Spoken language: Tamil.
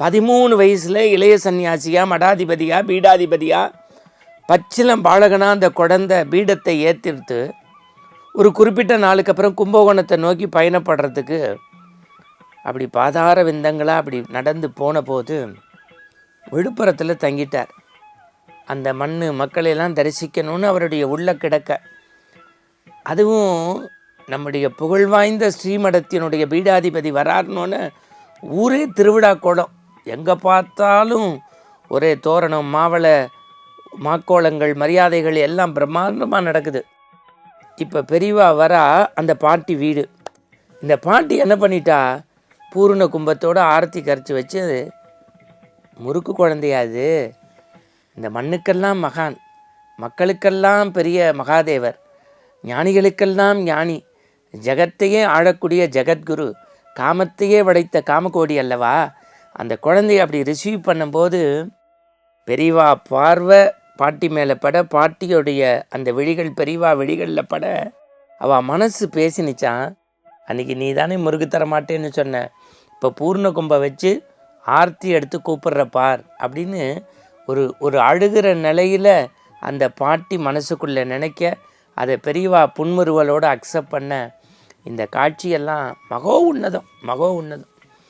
பதிமூணு வயசில் இளைய சன்னியாசியாக மடாதிபதியாக பீடாதிபதியாக பச்சிலம் பாலகனாக அந்த குழந்தை பீடத்தை ஏற்றிருத்து ஒரு குறிப்பிட்ட நாளுக்கு அப்புறம் கும்பகோணத்தை நோக்கி பயணப்படுறதுக்கு அப்படி பாதார விந்தங்களாக அப்படி நடந்து போன போது விழுப்புரத்தில் தங்கிட்டார். அந்த மண் மக்களையெல்லாம் தரிசிக்கணும்னு அவருடைய உள்ள கிடக்க. அதுவும் நம்முடைய புகழ்வாய்ந்த ஸ்ரீமடத்தினுடைய பீடாதிபதி வராருனோன்னு ஊரே திருவிழா கோலம். எங்கே பார்த்தாலும் ஒரே தோரணம் மாவளை மாக்கோளங்கள் மரியாதைகள் எல்லாம் பிரம்மாண்டமாக நடக்குது. இப்போ பெரியவா வரா அந்த பாட்டி வீடு. இந்த பாட்டி என்ன பண்ணிட்டா? பூர்ண கும்பத்தோடு ஆரத்தி கரைச்சி வச்சு முறுக்கு குழந்தையா அது? இந்த மண்ணுக்கெல்லாம் மகான். மக்களுக்கெல்லாம் பெரிய மகாதேவர். ஞானிகளுக்கெல்லாம் ஞானி. ஜகத்தையே ஆளக்கூடிய ஜெகத்குரு. காமத்தையே வடைத்த காமகோடி அல்லவா? அந்த குழந்தைய அப்படி ரிசீவ் பண்ணும்போது பெரியவா பார்வை பாட்டி மேலே பட பாட்டியோடைய அந்த விழிகள் பெரியவா விழிகளில் பட அவள் மனசு பேசினிச்சான் அன்றைக்கி நீ தானே முறுக்கு தர மாட்டேன்னு சொன்ன. இப்போ பூர்ண கும்பை வச்சு ஆர்த்தி எடுத்து கூப்பிடுற பார் அப்படின்னு ஒரு ஒரு அழுகிற நிலையில் அந்த பாட்டி மனசுக்குள்ளே நினைக்க அதை பெரியவா புன்முறுவலோடு அக்செப்ட் பண்ண இந்த காட்சியெல்லாம் மகோ உன்னதம் மகோ உன்னதம்.